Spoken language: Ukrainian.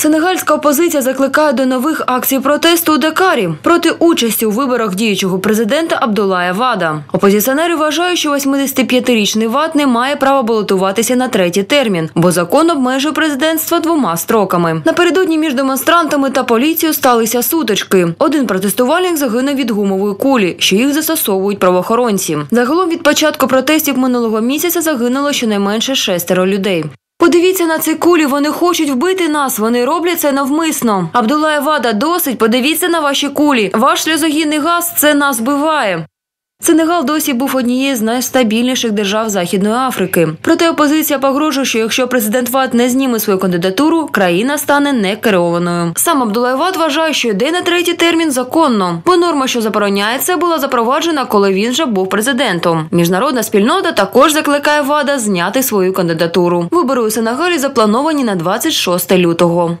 Сенегальська опозиція закликає до нових акцій протесту у Дакарі проти участі у виборах діючого президента Абдулая Вада. Опозиціонери вважають, що 85-річний Вад не має права балотуватися на третій термін, бо закон обмежує президентство двома строками. Напередодні між демонстрантами та поліцією сталися сутички. Один протестувальник загинув від гумової кулі, що їх застосовують правоохоронці. Загалом від початку протестів минулого місяця загинуло щонайменше шестеро людей. Подивіться на ці кулі, вони хочуть вбити нас. Вони роблять це навмисно. Абдулаєвада, досить. Подивіться на ваші кулі. Ваш сльозогінний газ це нас вбиває. Сенегал досі був однією з найстабільніших держав Західної Африки. Проте опозиція погрожує, що якщо президент Вад не зніме свою кандидатуру, країна стане некерованою. Сам Абдулай Вад вважає, що йде на третій термін законно, бо норма, що забороняє це, була запроваджена, коли він вже був президентом. Міжнародна спільнота також закликає Вада зняти свою кандидатуру. Вибори у Сенегалі заплановані на 26 лютого.